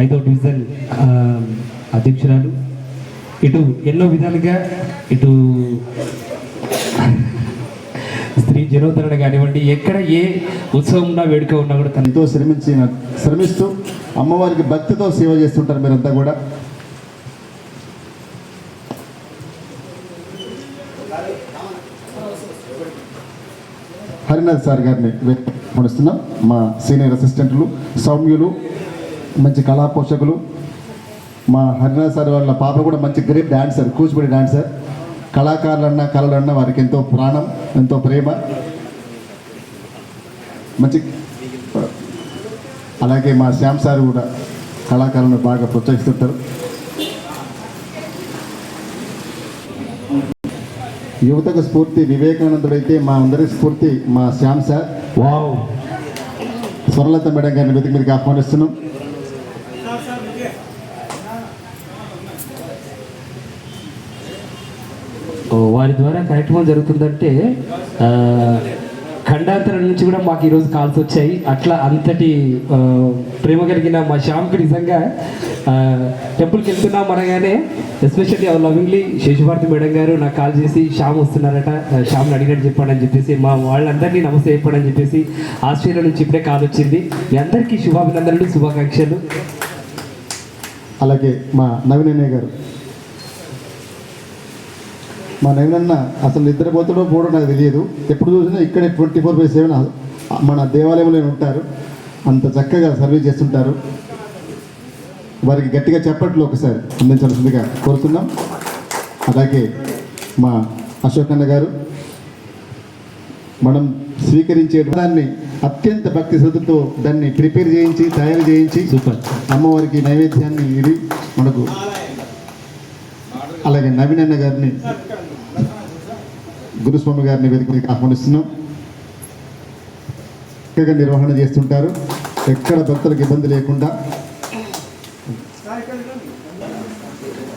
ఐదో డివిజన్ అధ్యక్షురాలు. ఇటు ఎన్నో విధాలుగా ఇటు స్త్రీ జనోద్ధరణ కానివ్వండి ఎక్కడ ఏ ఉత్సవం ఉన్నా వేడుక ఉన్నా కూడా తనతో శ్రమించి శ్రమిస్తూ అమ్మవారికి భక్తితో సేవ చేస్తుంటారు మీరంతా కూడా. హరినాథ్ సార్ గారిని కొనిస్తున్నాం మా సీనియర్ అసిస్టెంట్లు సౌమ్యులు మంచి కళా పోషకులు మా హరినాథ్ సార్ వాళ్ళ పాప కూడా మంచి గ్రేట్ డాన్సర్ కూచిపూడి డాన్సర్. కళాకారులన్నా కళలన్నా వారికి ఎంతో ప్రాణం ఎంతో ప్రేమ. మంచి అలాగే మా శ్యామ్ సార్ కూడా కళాకారులను బాగా ప్రోత్సహిస్తుంటారు. యువతకు స్ఫూర్తి వివేకానందుడైతే మా అందరి స్ఫూర్తి మా Shyam sir. Wow. Swarlatha madam గారిని వెతికి మీదకి ఆహ్వానిస్తున్నాం. వారి ద్వారా కార్యక్రమం జరుగుతుందంటే ఖండాంతరం నుంచి కూడా మాకు ఈరోజు కాల్స్ వచ్చాయి. అట్లా అంతటి ప్రేమ కలిగిన మా శ్యామ్కి నిజంగా టెంపుల్కి వెళ్తున్నాం అనగానే especially our lovingly Seshabharathi madam గారు నాకు కాల్ చేసి శ్యామ్ వస్తున్నారట శ్యామ్ని అడిగినట్టు చెప్పాడని అని చెప్పేసి మా వాళ్ళందరినీ నమస్తే చెప్పాడని చెప్పేసి ఆస్ట్రేలియా నుంచి ఇప్పుడే కాల్ వచ్చింది. మీ అందరికీ శుభాభినందనలు శుభాకాంక్షలు. అలాగే మా నవీనయ్య గారు. మా నవీనన్న అసలు నిద్రపోతాడో పోడో నాకు తెలియదు. ఎప్పుడు చూసినా ఇక్కడే ట్వంటీ ఫోర్ బై సెవెన్ మన దేవాలయంలో ఉంటారు. అంత చక్కగా సర్వీస్ చేస్తుంటారు. వారికి గట్టిగా చెప్పట్లు ఒకసారి అందించాల్సిందిగా కోరుతున్నాం. అలాగే మా అశోక్ అన్న గారు మనం స్వీకరించే దాన్ని అత్యంత భక్తి శ్రద్ధతో దాన్ని ప్రిపేర్ చేయించి తయారు చేయించి సూపర్. అమ్మవారికి నైవేద్యాన్ని ఇది మనకు అలాగే నవీన్ అన్న గారిని గురుస్వామి గారిని వెతికి ఆహ్వానిస్తున్నాం. చక్కగా నిర్వహణ చేస్తుంటారు. ఎక్కడ భక్తులకు ఇబ్బంది లేకుండా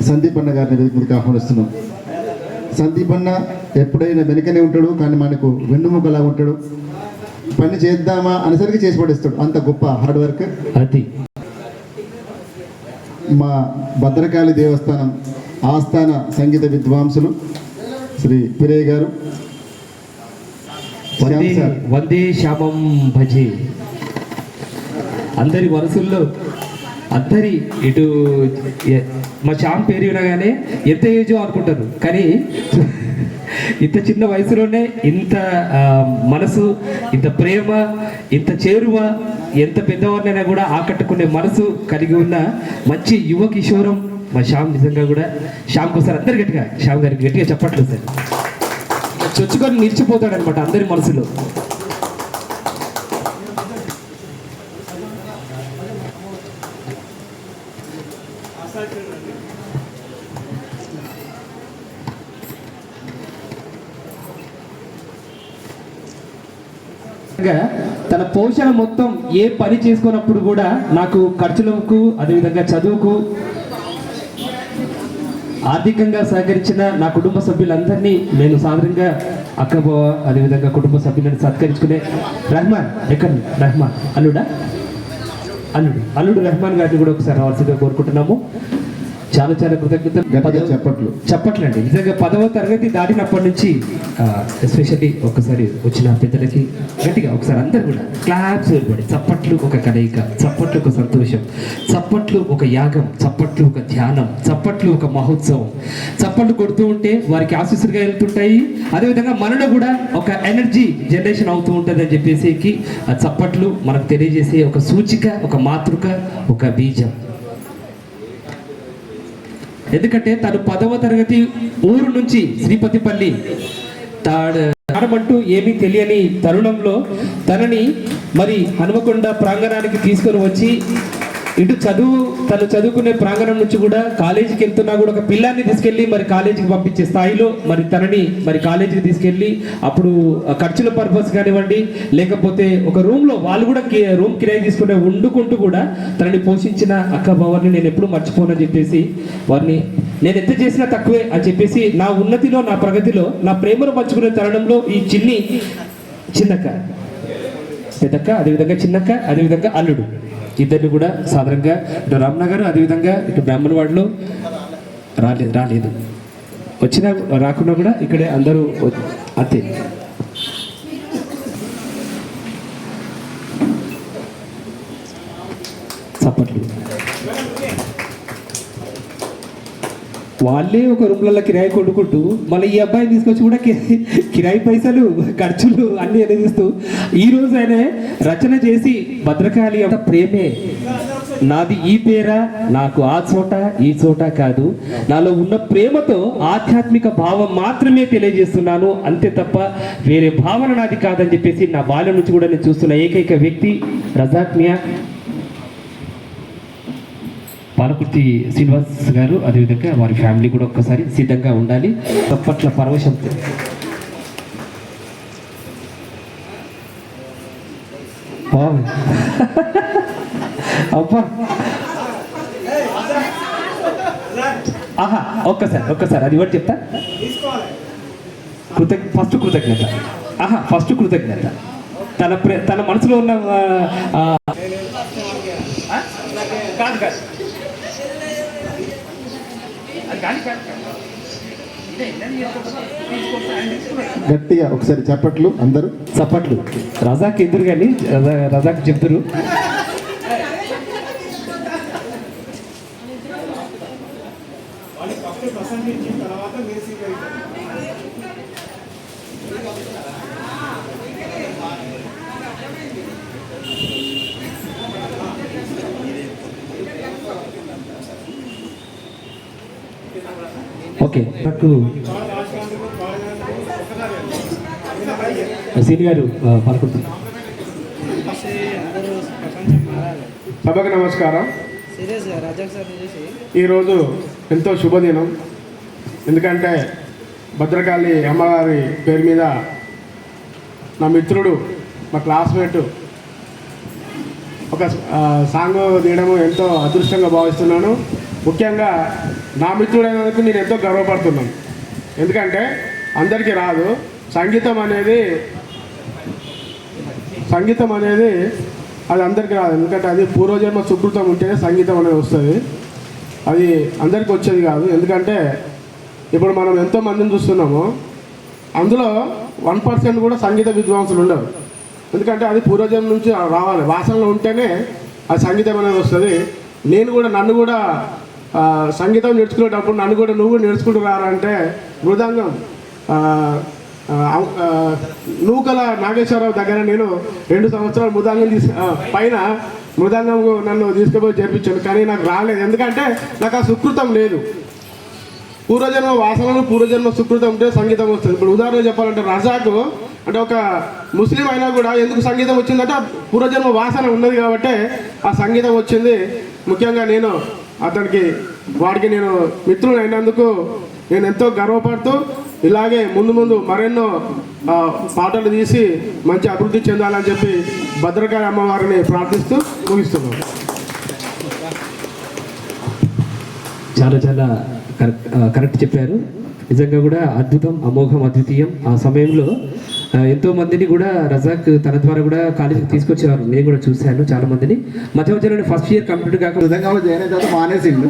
సందీప్ అన్న గారిని వెతికి ఆహ్వానిస్తున్నాం. సందీప్ అన్న ఎప్పుడైనా వెనుకనే ఉంటాడు కానీ మనకు వెన్నుముకలా ఉంటాడు. పని చేద్దామా అనేసరికి చేసి పడేస్తాడు. అంత గొప్ప హార్డ్ వర్క్. అది మా భద్రకాళి దేవస్థానం ఆస్థాన సంగీత విద్వాంసులు శ్రీ పిరయ్య గారు. వందే వందే శ్యామం భజే. అందరి వరుసల్లో అందరి ఇటు మా శ్యామ్ పేరు వినగానే ఎంత ఏజో అనుకుంటారు. కానీ ఇంత చిన్న వయసులోనే ఇంత మనసు ఇంత ప్రేమ ఇంత చేరువ ఎంత పెద్దవారినైనా కూడా ఆకట్టుకునే మనసు కలిగి ఉన్న మంచి యువ కిషోరం మా శ్యామ్ నిజంగా కూడా. శ్యామ్ ఒకసారి అందరు గట్టిగా శ్యామ్ గారికి గట్టిగా చెప్పట్లేదు సార్. చొచ్చుకొని నిలిచిపోతాడు అనమాట అందరి మనసులో. తన పోషణ మొత్తం ఏ పని చేసుకున్నప్పుడు కూడా నాకు ఖర్చులకు అదేవిధంగా చదువుకు ఆర్థికంగా సహకరించిన నా కుటుంబ సభ్యులందరినీ నేను సాధారణంగా అక్కబావ అదేవిధంగా కుటుంబ సభ్యులను సత్కరించుకునే రెహమాన్ ఎక్కడ రెహమాన్. అల్లుడా? అల్లుడు. అల్లుడు రెహమాన్ గారిని కూడా ఒకసారి రావాల్సిందిగా కోరుకుంటున్నాము. చాలా చాలా పదవ- చెప్పట్లు. చెప్పట్లండి. నిజంగా పదవ తరగతి దాటినప్పటి నుంచి ఎస్పెషల్లీ ఒకసారి వచ్చిన పెద్దలకి గట్టిగా ఒకసారి అందరు కూడా క్లాప్స్ పడి చప్పట్లు ఒక కలయిక చప్పట్లు ఒక సంతోషం చప్పట్లు ఒక యాగం చప్పట్లు ఒక ధ్యానం చప్పట్లు ఒక మహోత్సవం. చప్పట్లు కొడుతూ ఉంటే వారికి ఆశీస్సులుగా వెళ్తుంటాయి. అదేవిధంగా మనలో కూడా ఒక ఎనర్జీ జనరేషన్ అవుతూ ఉంటుంది అని చెప్పేసి ఆ చప్పట్లు మనకు తెలియజేసే ఒక సూచిక ఒక మాతృక ఒక బీజం. ఎందుకంటే తను పదవ తరగతి ఊరు నుంచి శ్రీపతిపల్లి తాడు తాడమంటూ ఏమీ తెలియని తరుణంలో తనని మరి హనుమకొండ ప్రాంగణానికి తీసుకొని వచ్చి ఇటు చదువు తను చదువుకునే ప్రాంగణం నుంచి కూడా కాలేజీకి వెళ్తున్నా కూడా ఒక పిల్లాన్ని తీసుకెళ్ళి మరి కాలేజీకి పంపించే స్థాయిలో మరి తనని మరి కాలేజీకి తీసుకెళ్ళి అప్పుడు ఖర్చుల పర్పస్ కానివ్వండి లేకపోతే ఒక రూమ్లో వాళ్ళు కూడా కి- రూమ్ కిరాయి తీసుకునే వండుకుంటూ కూడా తనని పోషించిన అక్క బావని నేను ఎప్పుడు మర్చిపోనని చెప్పేసి వారిని నేను ఎంత చేసినా తక్కువే అని చెప్పేసి నా ఉన్నతిలో నా ప్రగతిలో నా ప్రేమను పంచుకునే తరుణంలో ఈ చిన్ని చిన్నక్క పెద్దక్క అదేవిధంగా చిన్నక్క అదేవిధంగా అల్లుడు. ఇద్దరిని కూడా సాధారణంగా ఇటు రామ్నగర్ అదేవిధంగా ఇటు బ్రాహ్మణవాడలో రాలేదు రాలేదు. వచ్చినా రాకుండా కూడా ఇక్కడే అందరూ అంతే. చప్పట్లు వాళ్ళే ఒక రూమ్లలో కిరాయి కొట్టుకుంటూ మళ్ళీ ఈ అబ్బాయిని తీసుకొచ్చి కూడా కిరాయి పైసలు ఖర్చులు అన్ని ఎదిగిస్తూ ఈ రోజు ఆయన రచన చేసి భద్రకాళి అంత ప్రేమే. నాది ఈ పేర నాకు ఆ చోట ఈ చోట కాదు. నాలో ఉన్న ప్రేమతో ఆధ్యాత్మిక భావం మాత్రమే తెలియజేస్తున్నాను. అంతే తప్ప వేరే భావన నాది కాదని చెప్పేసి నా బాల్యం నుంచి కూడా నేను చూస్తున్న ఏకైక వ్యక్తి రజాక్ మియా పాలకుర్తి శ్రీనివాస్ గారు అదేవిధంగా వారి ఫ్యామిలీ కూడా ఒక్కసారి సిద్ధంగా ఉండాలి. అప్పట్ల పరవశంతో బాగుంది అబ్బా. ఆహా ఒక్కసారి ఒక్కసారి అది కూడా చెప్తా? కృతజ్ఞ ఫస్ట్ కృతజ్ఞత. ఆహా ఫస్ట్ కృతజ్ఞత. తన ప్రే తన మనసులో ఉన్న కాదు కాదు. గట్టిగా ఒకసారి చప్పట్లు అందరూ. చప్పట్లు. రజాక్ ఎదురు కానీ రజా- రజాక్ చెప్తురు ఓకే. నాకు సీని గారు పలుకుంటుంది సభకు నమస్కారం. ఈరోజు ఎంతో శుభదినం. ఎందుకంటే భద్రకాళి అమ్మగారి పేరు మీద నా మిత్రుడు మా క్లాస్మేట్ ఒక సాంగ్ తీయడము ఎంతో అదృష్టంగా భావిస్తున్నాను. ముఖ్యంగా నా మిత్రుడైనందుకు నేను ఎంతో గర్వపడుతున్నాను. ఎందుకంటే అందరికీ రాదు. సంగీతం అనేది సంగీతం అనేది అది అందరికీ రాదు. ఎందుకంటే అది పూర్వజన్మ సుకృతం ఉంటేనే సంగీతం అనేది వస్తుంది. అది అందరికీ వచ్చేది కాదు. ఎందుకంటే ఇప్పుడు మనం ఎంతో మందిని చూస్తున్నాము. అందులో వన్ పర్సెంట్ కూడా సంగీత విద్వాంసులు ఉండరు. ఎందుకంటే అది పూర్వజన్మ నుంచి రావాలి. వాసనలో ఉంటేనే అది సంగీతం అనేది వస్తుంది. నేను కూడా నన్ను కూడా సంగీతం నేర్చుకునేటప్పుడు నన్ను కూడా నువ్వు నేర్చుకుంటూ రారంటే మృదంగం. నూకల నాగేశ్వరరావు దగ్గర నేను రెండు సంవత్సరాలు మృదంగం తీసు పైన మృదంగం నన్ను తీసుకుపోయి చేర్పించాను కానీ నాకు రాలేదు. ఎందుకంటే నాకు ఆ సుకృతం లేదు. పూర్వజన్మ వాసనలు పూర్వజన్మ సుకృతం ఉంటే సంగీతం వస్తుంది. ఇప్పుడు ఉదాహరణ చెప్పాలంటే రజాకు అంటే ఒక ముస్లిం అయినా కూడా ఎందుకు సంగీతం వచ్చిందంటే పూర్వజన్మ వాసన ఉన్నది కాబట్టి ఆ సంగీతం వచ్చింది. ముఖ్యంగా నేను అతనికి వాడికి నేను మిత్రులు అయినందుకు నేను ఎంతో గర్వపడుతూ ఇలాగే ముందు ముందు మరెన్నో పాటలు తీసి మంచి అభివృద్ధి చెందాలని చెప్పి భద్రకాళి అమ్మవారిని ప్రార్థిస్తూ ముగిస్తున్నాం. చాలా చాలా కరెక్ట్ కరెక్ట్ చెప్పారు. నిజంగా కూడా అద్భుతం అమోఘం అద్వితీయం ఆ సమయంలో ఎంతో మందిని కూడా రజాక్ తన ద్వారా కూడా కాలేజీకి తీసుకొచ్చేవారు. నేను కూడా చూశాను చాలా మందిని. మధ్య మధ్యలో ఫస్ట్ ఇయర్ కంప్లీట్ కాక మృదంగంలో జాయిన్ అయిన తర్వాత మానేసిండు.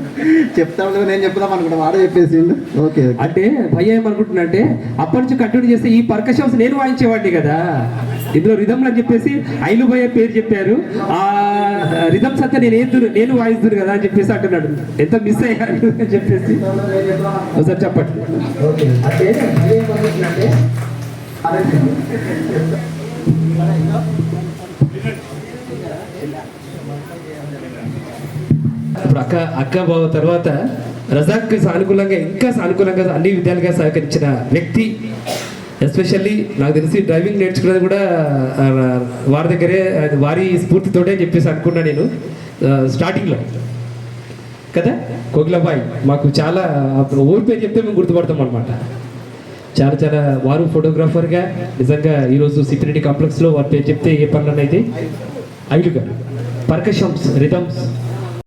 చెప్తాడు నేను చెప్తాం అనుకుంటా వాడే చెప్పేసిండు. ఓకే అంటే భయ్య ఏమనుకుంటున్నా అంటే అప్పటి నుంచి కంటిన్యూ చేస్తే ఈ పర్కషన్స్ నేను వాయించేవాడిని కదా. ఇందులో రిధంలు అని చెప్పేసి ఐలు భయ్య పేరు చెప్పారు. ఆ రిధమ్స్ అంతా నేను ఏం నేను వాయిస్తున్నారు కదా అని చెప్పేసి అంటున్నాడు. ఎంత మిస్ అయ్యాడు అని చెప్పేసి. ఒకసారి చెప్పండి. అంటే అక్క అక్క బావ తర్వాత రజాక్ సానుకూలంగా ఇంకా సానుకూలంగా అన్ని విధాలుగా సహకరించిన వ్యక్తి ఎస్పెషల్లీ నాకు తెలిసి డ్రైవింగ్ నేర్చుకున్నది కూడా వారి దగ్గరే వారి స్ఫూర్తితోటే అని చెప్పేసి అనుకున్నా నేను స్టార్టింగ్లో. కదా? కోకిలాబాయ్ మాకు చాలా ఊరి పేరు చెప్తే మేము గుర్తుపడతాం అనమాట చాలా చాలా వారు ఫోటోగ్రాఫర్గా నిజంగా ఈరోజు సిపిరెడ్డి కాంప్లెక్స్లో వారి పేరు చెప్తే ఏ పనులనైతే అయితే గారు పర్కషమ్స్ రిథమ్స్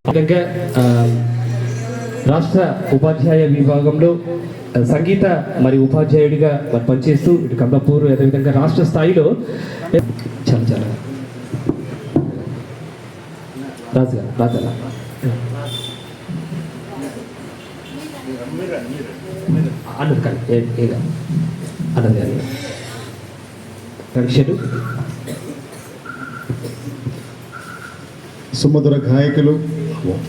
విధంగా రాష్ట్ర ఉపాధ్యాయ విభాగంలో సంగీత మరి ఉపాధ్యాయుడిగా మరి పనిచేస్తూ ఇటు కమలాపూర్ అదేవిధంగా రాష్ట్ర స్థాయిలో చాలా చాలా. రాజు గారు అన్నది కానీ ఏ. అన్నది కానీ రక్షడు సుమధుర గాయకులు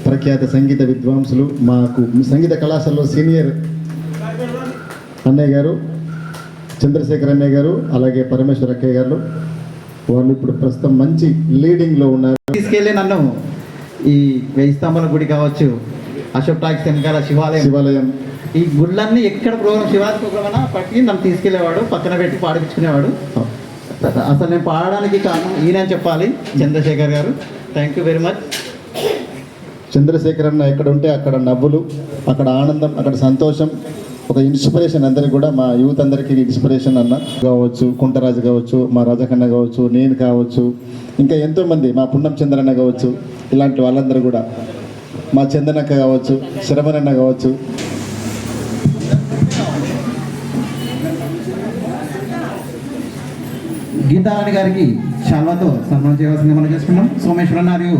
ప్రఖ్యాత సంగీత విద్వాంసులు మాకు సంగీత కళాశాలలో సీనియర్ అన్నయ్య గారు చంద్రశేఖర్ అన్నయ్య గారు అలాగే పరమేశ్వర అక్కయ్య గారు వాళ్ళు ఇప్పుడు ప్రస్తుతం మంచి లీడింగ్లో ఉన్నారు. తీసుకెళ్ళి నన్ను ఈ వెయ్యి స్తంభాల గుడి కావచ్చు అశోక్ టాక్స్ వెనకాల శివాలయం. శివాలయం. ఈ గుళ్ళన్నీ ఎక్కడ ప్రోగ్రామ్ శివాజీ ప్రోగ్రామ్? పట్టి నన్ను తీసుకెళ్ళేవాడు పక్కన పెట్టి పాడించుకునేవాడు అసలు నేను పాడడానికి కారణం ఈయన చెప్పాలి చంద్రశేఖర్ గారు. Thank you very much Chandrasekhar అన్న ఎక్కడ ఉంటే అక్కడ నవ్వులు అక్కడ ఆనందం అక్కడ సంతోషం. ఒక ఇన్స్పిరేషన్ అందరికి కూడా మా యూత్ అందరికీ ఇన్స్పిరేషన్ అన్న. కావచ్చు కుంటరాజు కావచ్చు మా రాజకన్న కావచ్చు నేను కావచ్చు ఇంకా ఎంతోమంది మా పున్నం చంద్రన్న కావచ్చు ఇలాంటి వాళ్ళందరూ కూడా. మా చందనక్క కావచ్చు శరవణన్న కావచ్చు గీతారాణి గారికి శాల్వాతో సన్మానం చేయవలసింది మనం చేసుకున్నాం సోమేశ్వరన్ మరియు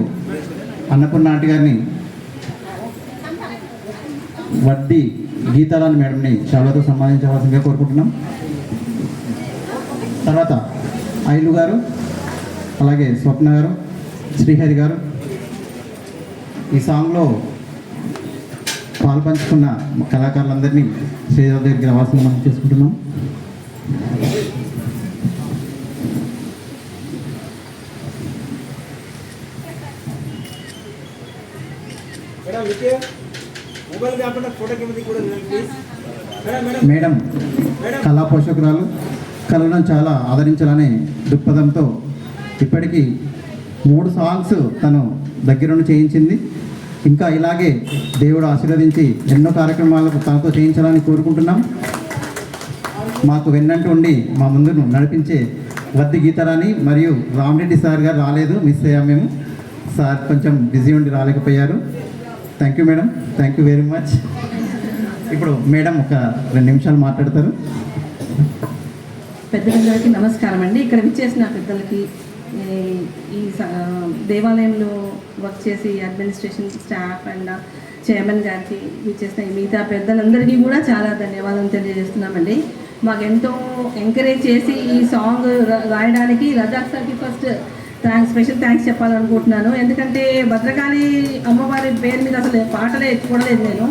అన్నపూర్ణ ఆంటీ గారిని వడ్డీ గీతారాణి మేడంని శాల్వాతో సన్మానించవలసిందిగా కోరుకుంటున్నాం. తర్వాత ఐలు గారు అలాగే స్వప్న గారు శ్రీహరి గారు ఈ సాంగ్లో పాల్పంచుకున్న కళాకారులందరినీ శ్రీదేవి దగ్గరికి రావాల్సిందిగా మనం చేసుకుంటున్నాం. మేడం. కళా పోషకురాలు కళను చాలా ఆదరించాలనే దృక్పథంతో ఇప్పటికీ మూడు సాంగ్స్ తను దగ్గరుండి చేయించింది. ఇంకా ఇలాగే దేవుడు ఆశీర్వదించి ఎన్నో కార్యక్రమాలకు తనతో చేయించాలని కోరుకుంటున్నాం. మాకు వెన్నంటూ ఉండి మా ముందును నడిపించే వద్ది గీతారాణి మరియు రామరెడ్డి సార్ గారు రాలేదు మిస్ అయ్యాం మేము. సార్ కొంచెం బిజీ ఉండి రాలేకపోయారు. Thank you madam thank you very much ఇప్పుడు మేడం ఒక రెండు నిమిషాలు మాట్లాడతారు. పెద్దలందరికీ నమస్కారం అండి. ఇక్కడ విచ్చేసిన పెద్దలకి ఈ- దేవాలయంలో వర్క్ చేసి అడ్మినిస్ట్రేషన్ స్టాఫ్ అండ్ చైర్మన్ గారికి విచ్చేసిన మిగతా పెద్దలందరికీ కూడా చాలా ధన్యవాదాలు తెలియజేస్తున్నామండి. మాకు ఎంతో ఎంకరేజ్ చేసి ఈ సాంగ్ రాయడానికి రజాక్ సార్కి ఫస్ట్ థ్యాంక్స్ స్పెషల్ థ్యాంక్స్ చెప్పాలనుకుంటున్నాను. ఎందుకంటే భద్రకాళి అమ్మవారి పేరు మీద అసలు పాటలే ఎత్తుకోవడలేదు నేను.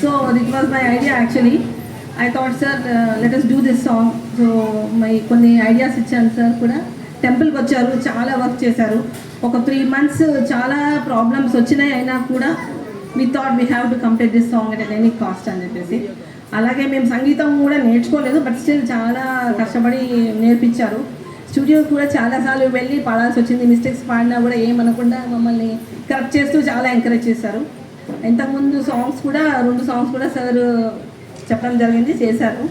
So that was my idea actually I thought sir let us do this song so my కొన్ని ఐడియాస్ ఇచ్చాను సార్ కూడా. టెంపుల్కి వచ్చారు చాలా వర్క్ చేశారు. ఒక త్రీ మంత్స్ చాలా ప్రాబ్లమ్స్ వచ్చినాయి అయినా కూడా we thought we have to complete this song at any cost అని చెప్పేసి. అలాగే మేము సంగీతం కూడా నేర్చుకోలేదు బట్ స్టిల్ చాలా కష్టపడి నేర్పించారు. స్టూడియో కూడా చాలాసార్లు వెళ్ళి పాడాల్సి వచ్చింది. మిస్టేక్స్ పాడినా కూడా ఏమనకుండా మమ్మల్ని కరెక్ట్ చేస్తూ చాలా ఎంకరేజ్ చేశారు. ఇంతకుముందు సాంగ్స్ కూడా రెండు సాంగ్స్ కూడా సార్ చెప్పడం జరిగింది చేశారు.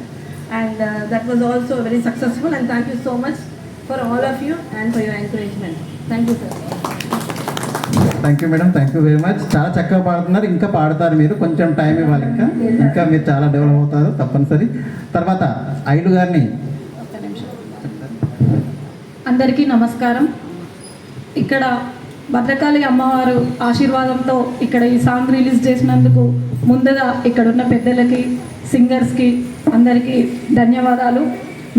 And that was also very successful and thank you so much for all of you and for your encouragement thank you sir thank you madam thank you very much చాలా చక్కగా పాడుతున్నారు. ఇంకా పాడతారు మీరు. కొంచెం టైం ఇవ్వాలి ఇంకా. ఇంకా మీరు చాలా డెవలప్ అవుతారు తప్పనిసరి. తర్వాత ఐలు గారిని అందరికీ నమస్కారం. ఇక్కడ భద్రకాళి అమ్మవారు ఆశీర్వాదంతో ఇక్కడ ఈ సాంగ్ రిలీజ్ చేసినందుకు ముందుగా ఇక్కడున్న పెద్దలకి సింగర్స్కి అందరికీ ధన్యవాదాలు.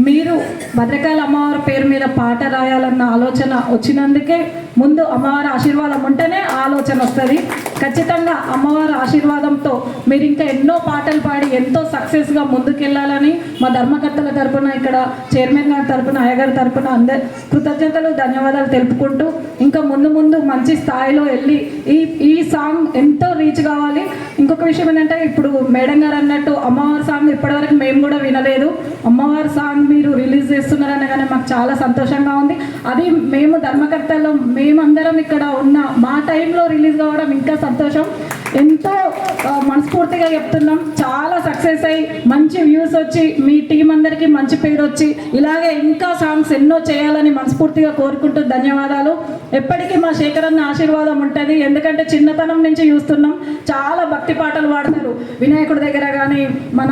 మీరు భద్రకాళి అమ్మవారి పేరు మీద పాట రాయాలన్న ఆలోచన వచ్చినందుకే ముందు అమ్మవారి ఆశీర్వాదం ఉంటేనే ఆలోచన వస్తుంది. ఖచ్చితంగా అమ్మవారి ఆశీర్వాదంతో మీరు ఇంకా ఎన్నో పాటలు పాడి ఎంతో సక్సెస్గా ముందుకెళ్ళాలని మా ధర్మకర్తల తరపున ఇక్కడ చైర్మన్ గారి తరపున అయ్యగారి తరపున అందరి కృతజ్ఞతలు ధన్యవాదాలు తెలుపుకుంటూ ఇంకా ముందు ముందు మంచి స్థాయిలో వెళ్ళి ఈ ఈ సాంగ్ ఎంతో రీచ్ కావాలి. ఇంకొక విషయం ఏంటంటే ఇప్పుడు మేడం గారు అన్నట్టు అమ్మవారి సాంగ్ ఇప్పటివరకు మేము కూడా వినలేదు. అమ్మవారి సాంగ్ మీరు రిలీజ్ చేస్తున్నారనగానే మాకు చాలా సంతోషంగా ఉంది. అది మేము ధర్మకర్తల్లో మేమందరం ఇక్కడ ఉన్న మా టైంలో రిలీజ్ కావడం ఇంకా సంతోషం. ఎంతో మనస్ఫూర్తిగా చెప్తున్నాం. చాలా సక్సెస్ అయ్యి మంచి వ్యూస్ వచ్చి మీ టీం అందరికీ మంచి పేరు వచ్చి ఇలాగే ఇంకా సాంగ్స్ ఎన్నో చేయాలని మనస్ఫూర్తిగా కోరుకుంటూ ధన్యవాదాలు. ఎప్పటికీ మా శేఖరన్న ఆశీర్వాదం ఉంటుంది. ఎందుకంటే చిన్నతనం నుంచి చూస్తున్నాం. చాలా భక్తి పాటలు పాడతారు. వినాయకుడి దగ్గర కానీ మన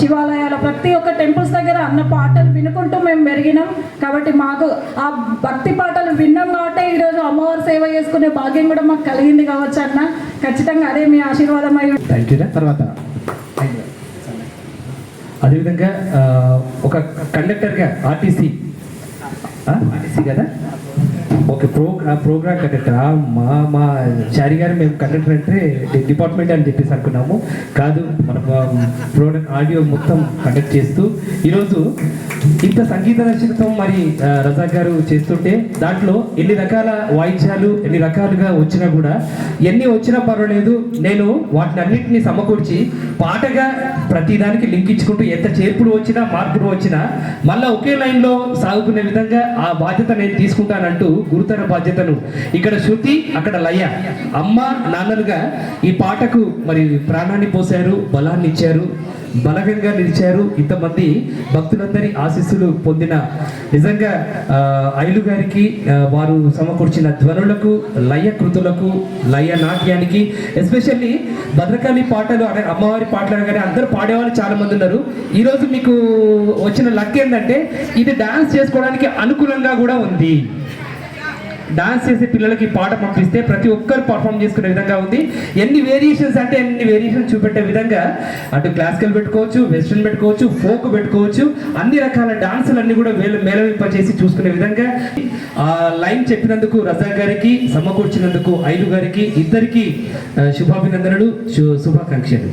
శివాలయాల ప్రతి ఒక్క టెంపుల్స్ దగ్గర అన్న పాటలు వినుకుంటూ మేము పెరిగినాం. కాబట్టి మాకు ఆ భక్తి పాటలు విన్నాం కాబట్టి ఈరోజు అమ్మవారి సేవ చేసుకునే భాగ్యం కూడా మాకు కలిగింది కావచ్చు అన్న. ఖచ్చితంగా అదే మీ ఆశీర్వాదం అయ్యి తర్వాత. అదేవిధంగా ఒక కండక్టర్గా ఆర్టీసీ ఆర్టీసీ కదా? ఒక ప్రోగ్రా ప్రోగ్రామ్ కండక్టర్ మా మా చారి గారు మేము కండక్టర్ అంటే డిపార్ట్మెంట్ అని చెప్పేసి అనుకున్నాము. కాదు మన ప్రోడక్ట్ ఆడియో మొత్తం కండక్ట్ చేస్తూ ఈరోజు ఇంత సంగీత రచనతో మరి రజాక్ గారు చేస్తుంటే దాంట్లో ఎన్ని రకాల వాయిద్యాలు ఎన్ని రకాలుగా వచ్చినా కూడా ఎన్ని వచ్చినా పర్వాలేదు నేను వాటిని అన్నింటినీ సమకూర్చి పాటగా ప్రతిదానికి లింక్ ఇచ్చుకుంటూ ఎంత చేర్పులు వచ్చినా మార్పులు వచ్చినా మళ్ళీ ఒకే లైన్లో సాగుకునే విధంగా ఆ బాధ్యత నేను తీసుకుంటానంటూ గురుతర బాధ్యతను. ఇక్కడ శృతి అక్కడ లయ. అమ్మ నాన్నలుగా ఈ పాటకు మరి ప్రాణాన్ని పోశారు బలాన్ని ఇచ్చారు బలగంగా నిలిచారు. ఇంతమంది భక్తులందరి ఆశీస్సులు పొందిన నిజంగా ఐలు గారికి వారు సమకూర్చిన ధ్వనులకు లయ కృతులకు లయ నాట్యానికి ఎస్పెషల్లీ భద్రకాళి పాటలు అనే అమ్మవారి పాటలు కానీ అందరూ పాడేవాళ్ళు చాలా మంది ఉన్నారు. ఈరోజు మీకు వచ్చిన లక్ ఏంటంటే ఇది డాన్స్ చేసుకోవడానికి అనుకూలంగా కూడా ఉంది. డాన్స్ చేసే పిల్లలకి పాట పంపిస్తే ప్రతి ఒక్కరు పర్ఫామ్ చేసుకునే విధంగా ఉంది. ఎన్ని వేరియేషన్స్ అంటే ఎన్ని వేరియేషన్స్ చూపెట్టే విధంగా అటు క్లాసికల్ పెట్టుకోవచ్చు వెస్ట్రన్ పెట్టుకోవచ్చు ఫోక్ పెట్టుకోవచ్చు అన్ని రకాల డాన్సులు అన్ని కూడా వేల మేళవింపచేసి చూసుకునే విధంగా ఆ లైన్ చెప్పినందుకు రజా గారికి సమకూర్చినందుకు ఐలు గారికి ఇద్దరికి శుభాభినందనలు శుభాకాంక్షలు.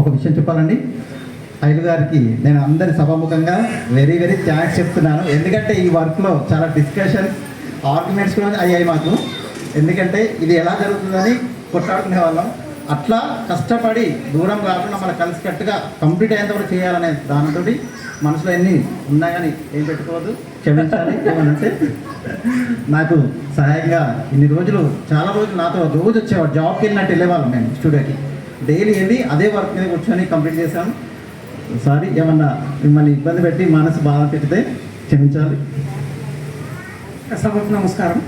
ఒక విషయం చెప్పాలండి. ఐలు గారికి నేను అందరి సభాముఖంగా వెరీ వెరీ థ్యాంక్స్ చెప్తున్నాను. ఎందుకంటే ఈ వర్క్లో చాలా డిస్కషన్ ఆర్గ్యుమెంట్స్ కూడా అయ్యాయి మాకు. ఎందుకంటే ఇది ఎలా జరుగుతుందని కొట్లాడుకునే వాళ్ళం. అట్లా కష్టపడి దూరం కాకుండా మన కలిసికట్టుగా కంప్లీట్ అయ్యేంత కూడా చేయాలనే దానితో మనసులో ఎన్ని ఉన్నా కానీ ఏం పెట్టుకోవద్దు. క్షమించాలి. ఏమనంటే నాకు సహాయంగా ఇన్ని రోజులు చాలా రోజులు నాతో రోజు వచ్చేవాడు. జాబ్కి వెళ్ళినట్టు వెళ్ళేవాళ్ళం మేము స్టూడియోకి. డైలీ వెళ్ళి అదే వర్క్ మీద కూర్చొని కంప్లీట్ చేశాను సారీ ఏమన్నా మిమ్మల్ని ఇబ్బంది పెట్టి మనసు బాధ పెడితే క్షమించాలి. సభకు నమస్కారం.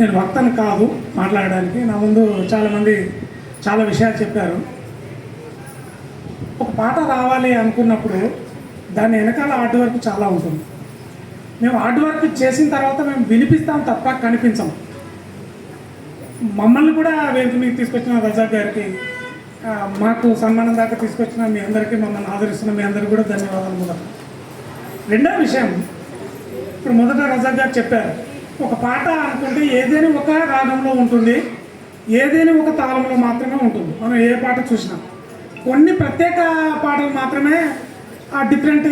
నేను వక్తను కాదు మాట్లాడడానికి. నా ముందు చాలామంది చాలా విషయాలు చెప్పారు. ఒక పాట రావాలి అనుకున్నప్పుడు దాని వెనకాల హార్డ్ వర్క్ చాలా ఉంటుంది. మేము హార్డ్ వర్క్ చేసిన తర్వాత మేము వినిపిస్తాం తప్ప కనిపించాం. మమ్మల్ని కూడా వేదిక మీకు తీసుకొచ్చిన రజాక్ గారికి మాకు సన్మానం దాకా తీసుకొచ్చిన మీ అందరికీ మమ్మల్ని ఆదరిస్తున్న మీ అందరికీ కూడా ధన్యవాదాలు. కూడా రెండో విషయం ఇప్పుడు మొదట రజాక్ గారు చెప్పారు ఒక పాట అనుకుంటే ఏదైనా ఒక రాగంలో ఉంటుంది ఏదైనా ఒక తాళంలో మాత్రమే ఉంటుంది. మనం ఏ పాట చూసినా. కొన్ని ప్రత్యేక పాటలు మాత్రమే ఆ డిఫరెంట్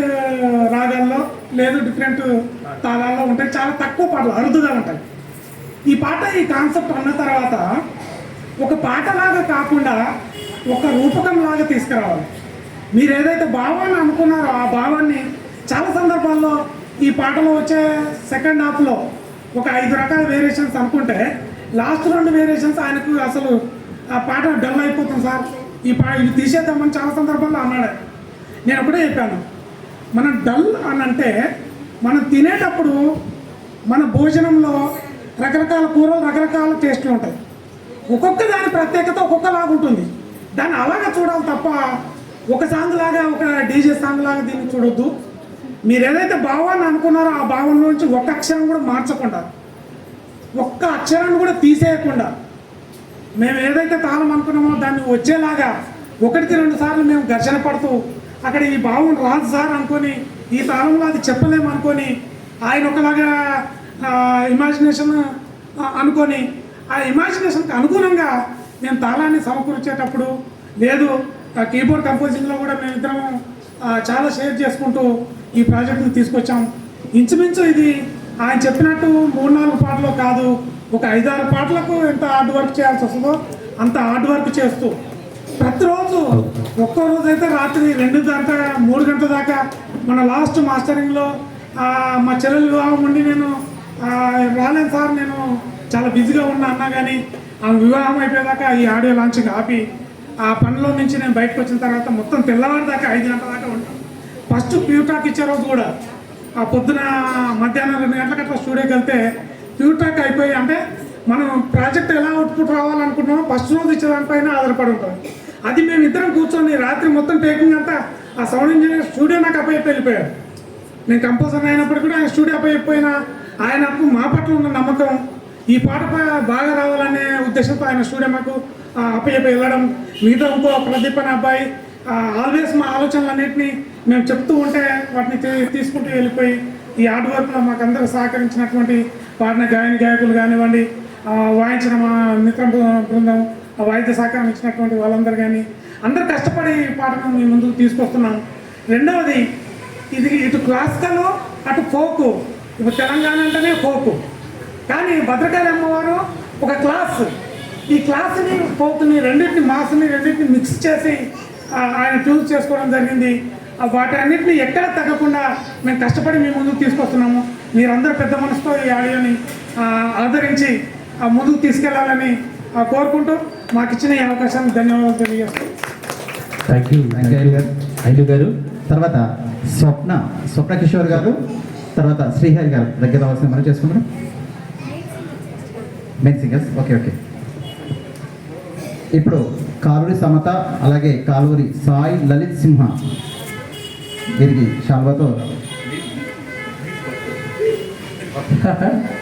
రాగాల్లో లేదు డిఫరెంట్ తాళాల్లో ఉంటాయి. చాలా తక్కువ పాటలు అరుదుగా ఉంటాయి. ఈ పాట ఈ కాన్సెప్ట్ అన్న తర్వాత ఒక పాటలాగా కాకుండా ఒక రూపకం లాగా తీసుకురావాలి. మీరు ఏదైతే భావాన్ని అనుకున్నారో ఆ భావాన్ని చాలా సందర్భాల్లో ఈ పాటలో వచ్చే సెకండ్ హాఫ్లో ఒక ఐదు రకాల వేరియేషన్స్ అనుకుంటే లాస్ట్ రెండు వేరియేషన్స్ ఆయనకు అసలు ఆ పాట డల్ అయిపోతుంది సార్. ఈ పా ఇవి తీసేద్దామని చాలా సందర్భాల్లో అన్నాడు. నేను అప్పుడే చెప్పాను మనం డల్ అని అంటే మనం తినేటప్పుడు మన భోజనంలో రకరకాల కూరలు రకరకాల టేస్ట్లు ఉంటాయి. ఒక్కొక్క దాని ప్రత్యేకత ఒక్కొక్కలాగా ఉంటుంది. దాన్ని అలాగా చూడాలి తప్ప ఒక సాంగ్ లాగా ఒక డీజే సాంగ్ లాగా దీన్ని చూడొద్దు. మీరు ఏదైతే భావాన్ని అనుకున్నారో ఆ భావంలోంచి ఒక్క అక్షరం కూడా మార్చకుండా ఒక్క అక్షరాన్ని కూడా తీసేయకుండా మేము ఏదైతే తాళం అనుకున్నామో దాన్ని వచ్చేలాగా ఒకటికి రెండు సార్లు మేము ఘర్షణ పడుతూ అక్కడ ఈ భావం రాదు సార్ అనుకొని ఈ తాళంలో అది చెప్పలేము అనుకొని ఆయన ఒకలాగా ఇమాజినేషన్ అనుకొని ఆ ఇమాజినేషన్కి అనుగుణంగా మేము తాళాన్ని సమకూర్చేటప్పుడు లేదు ఆ కీబోర్డ్ కంపోజింగ్లో కూడా మేమిద్దరం చాలా షేర్ చేసుకుంటూ ఈ ప్రాజెక్ట్ని తీసుకొచ్చాం. ఇంచుమించు ఇది ఆయన చెప్పినట్టు మూడు నాలుగు పాటలు కాదు ఒక ఐదారు పాటలకు ఎంత హార్డ్ వర్క్ చేయాల్సి వస్తుందో అంత హార్డ్ వర్క్ చేస్తూ ప్రతిరోజు ఒక్కో రోజు అయితే రాత్రి రెండు దాకా మూడు గంటల దాకా మన లాస్ట్ మాస్టరింగ్లో మా చెల్లెలు వివాహం ఉండి నేను రాలేను సార్ నేను చాలా బిజీగా ఉన్నా అన్నా కానీ ఆమె వివాహం అయిపోయేదాకా ఈ ఆడియో లాంచింగ్ ఆపి ఆ పనిలో నుంచి నేను బయటకు వచ్చిన తర్వాత మొత్తం తెల్లవారి దాకా ఐదు గంటల ఫస్ట్ ప్యూటాక్ ఇచ్చారు కూడా. ఆ పొద్దున మధ్యాహ్నం రెండు గంటలకు అట్లా స్టూడియోకి వెళ్తే ప్యూటాక్ అయిపోయి అంటే మనం ప్రాజెక్ట్ ఎలా అవుట్పుట్ రావాలనుకుంటున్నామో ఫస్ట్ రోజు ఇచ్చే దానిపైన ఆధారపడి ఉంటుంది. అది మేము ఇద్దరం కూర్చొని రాత్రి మొత్తం టేకింగ్ అంతా ఆ సౌండ్ ఇంజనీర్ స్టూడియో నాకు అప్పయ్యి వెళ్ళిపోయాడు. నేను కంపల్సరీ అయినప్పుడు కూడా ఆయన స్టూడియో అయిపోయిన ఆయనకు మా పట్ల ఉన్న నమ్మకం ఈ పాట బాగా రావాలనే ఉద్దేశంతో ఆయన స్టూడియో మాకు అప్పయ్యపై వెళ్ళడం మిగతా ఇంకో ప్రదీప్ అనే అబ్బాయి ఆల్వేస్ మా ఆలోచనలన్నింటినీ మేము చెప్తూ ఉంటే వాటిని తీసుకుంటూ వెళ్ళిపోయి ఈ ఆర్ట్ వర్క్లో మాకు అందరూ సహకరించినటువంటి వారిని గాయని గాయకులు కానివ్వండి వాయించిన మా మిత్ర బృ- బృందం ఆ వాయిద్య సహకారం ఇచ్చినటువంటి వాళ్ళందరూ కానీ అందరు కష్టపడి ఈ పాటను మీ ముందుకు తీసుకొస్తున్నాం. రెండవది ఇది ఇటు క్లాసికల్ అటు ఫోకు ఇప్పుడు తెలంగాణ అంటేనే ఫోకు కానీ భద్రకాళి అమ్మవారు ఒక క్లాస్ ఈ క్లాస్ని ఫోక్ని రెండింటిని మాస్ని రెండింటిని మిక్స్ చేసి ఆయన చూస్ చేసుకోవడం జరిగింది. ఆ వాటి అన్నింటినీ ఎక్కడ తగ్గకుండా మేము కష్టపడి మీ ముందుకు తీసుకొస్తున్నాము. మీరందరూ పెద్ద మనసుతో ఈ ఆడియోని ఆ, ఆదరించి ఆ, ముందుకు తీసుకెళ్ళాలని ఆ, కోరుకుంటూ మాకు ఇచ్చిన ఈ అవకాశానికి ధన్యవాదాలు తెలియజేస్తాం థ్యాంక్ యూ ఐదు గారు తర్వాత స్వప్న స్వప్న కిషోర్ గారు తర్వాత శ్రీహరి గారు దగ్గర రావాల్సిన మనం చేసుకుంటాం మెయిన్ సింగర్స్ ఓకే ఓకే ఇప్పుడు కాలూరి సమత అలాగే కాలూరి సాయి లలిత్ సింహ. వీరికి శాల్వాతో